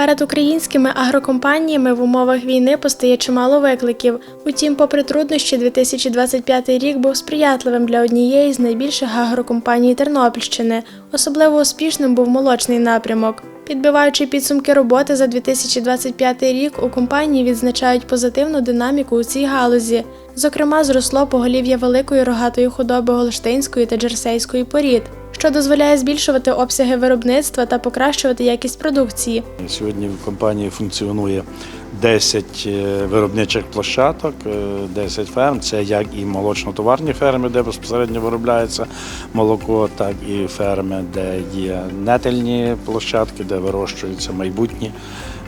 Перед українськими агрокомпаніями в умовах війни постає чимало викликів. Утім, попри труднощі, 2025 рік був сприятливим для однієї з найбільших агрокомпаній Тернопільщини. Особливо успішним був молочний напрямок. Підбиваючи підсумки роботи за 2025 рік, у компанії відзначають позитивну динаміку у цій галузі. Зокрема, зросло поголів'я великої рогатої худоби голштинської та джерсейської порід, що дозволяє збільшувати обсяги виробництва та покращувати якість продукції. Сьогодні в компанії функціонує 10 е, виробничих площадок, е, 10 ферм. Це як і молочно-товарні ферми, де безпосередньо виробляється молоко, так і ферми, де є нетельні площадки, де вирощуються майбутні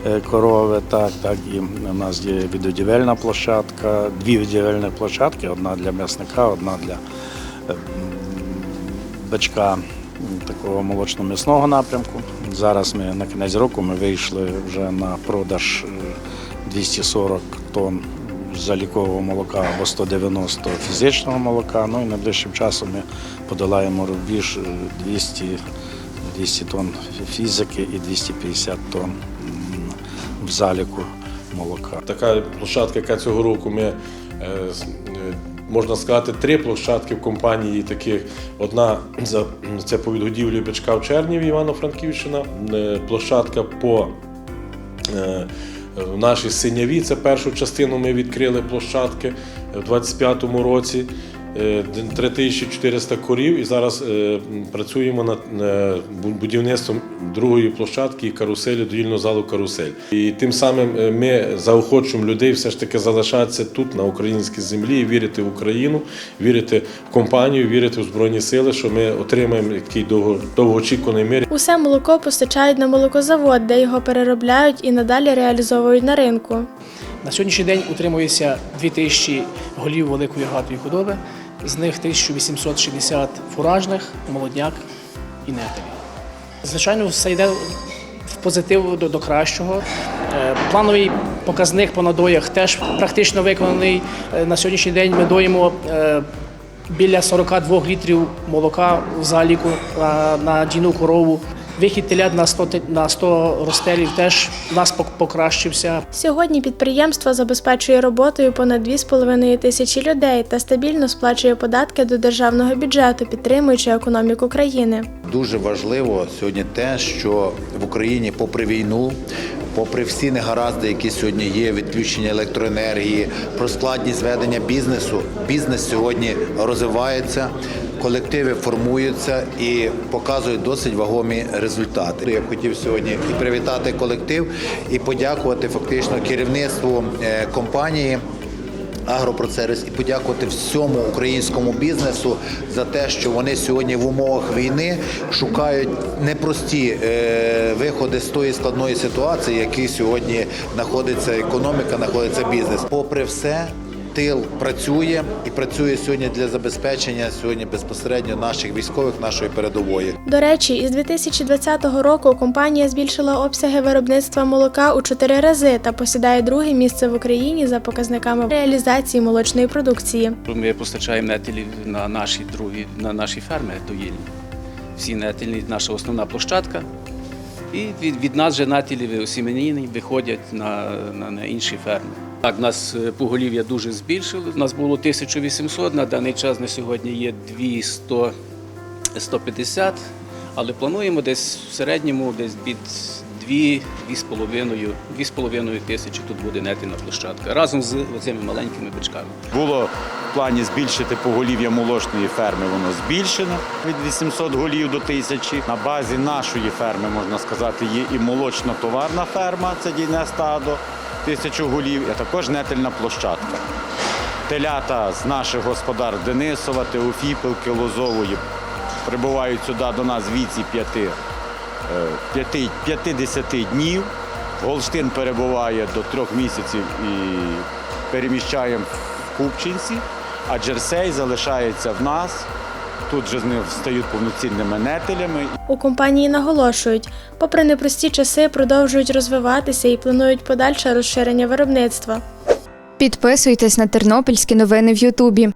е, корови. Так, так і у нас є відодівельна площадка, дві відодівельні площадки: одна для м'ясника, одна для е, такого молочно-м'ясного напрямку. Зараз ми на кінець року ми вийшли вже на продаж е, 240 тонн залікового молока або 190 фізичного молока. Ну і найближчим часом ми подолаємо рубіж е, 200, 200 тонн фізики і 250 тонн в заліку молока. Така площадка, яка цього року ми е, е, можна сказати, три площадки в компанії таких. Одна за це по відгодівлі бичка в Черніві, Івано-Франківщина, е, площадка по е, в нашій синяві. Це першу частину ми відкрили площадки в 25-му році. Е, 3400 корів і зараз е, працюємо над е, будівництвом другої площадки і каруселі, доїльного залу карусель. І тим самим е, ми заохочуємо людей все ж таки залишатися тут, на українській землі, і вірити в Україну, вірити в компанію, вірити в Збройні Сили, що ми отримаємо такий довго, довгоочікуваний мир. Усе молоко постачають на молокозавод, де його переробляють і надалі реалізовують на ринку. На сьогоднішній день утримується 2000 голів великої рогатої худоби, з них 1860 фуражних, молодняк і нетелі. Звичайно, все йде в позитив до, до кращого. Е, Плановий показник по надоях теж практично виконаний. Е, На сьогоднішній день ми доїмо е, біля 42 літрів молока в заліку на, на дійну корову. Вихід телят на 100, на 100 розстрілів теж у нас пок- покращився. Сьогодні підприємство забезпечує роботою понад 2,5 тисячі людей та стабільно сплачує податки до державного бюджету, підтримуючи економіку країни. Дуже важливо сьогодні те, що в Україні, попри війну, попри всі негаразди, які сьогодні є, відключення електроенергії, про складність ведення бізнесу, бізнес сьогодні розвивається, колективи формуються і показують досить вагомі результати. Я б хотів сьогодні і привітати колектив, і подякувати фактично керівництву е, компанії. Агропроцервіс і подякувати всьому українському бізнесу за те, що вони сьогодні в умовах війни шукають непрості е, виходи з тої складної ситуації, в якій сьогодні знаходиться економіка, знаходиться бізнес. Попри все. Тил працює і працює сьогодні для забезпечення сьогодні безпосередньо наших військових, нашої передової. До речі, із 2020 року компанія збільшила обсяги виробництва молока у чотири рази та посідає друге місце в Україні за показниками реалізації молочної продукції. Ми постачаємо нетелі на наші другі, на наші ферми доїльні. Всі нетельні наша основна площадка. І від, від нас же нетелі осіменійні виходять на, на, на інші ферми. Так, нас е, поголів'я дуже збільшили. У нас було 1800, на даний час на сьогодні є 200, 150, але плануємо десь в середньому десь від 2-2,5 тисячі тут буде нетельна площадка разом з цими маленькими бичками. Було в плані збільшити поголів'я молочної ферми, воно збільшено від 800 голів до 1000. На базі нашої ферми, можна сказати, є і молочно-товарна ферма, це дійне стадо, тисячу голів, і також нетельна площадка. Телята з наших господар Денисова, Теофіпілки, Лозової прибувають сюди до нас віці 5, 5, 50 днів. Голштин перебуває до трьох місяців і переміщаємо в Купчинці, а Джерсей залишається в нас. Тут же з них стають повноцінними нетелями. У компанії наголошують, попри непрості часи, продовжують розвиватися і планують подальше розширення виробництва. Підписуйтесь на тернопільські новини в Ютубі.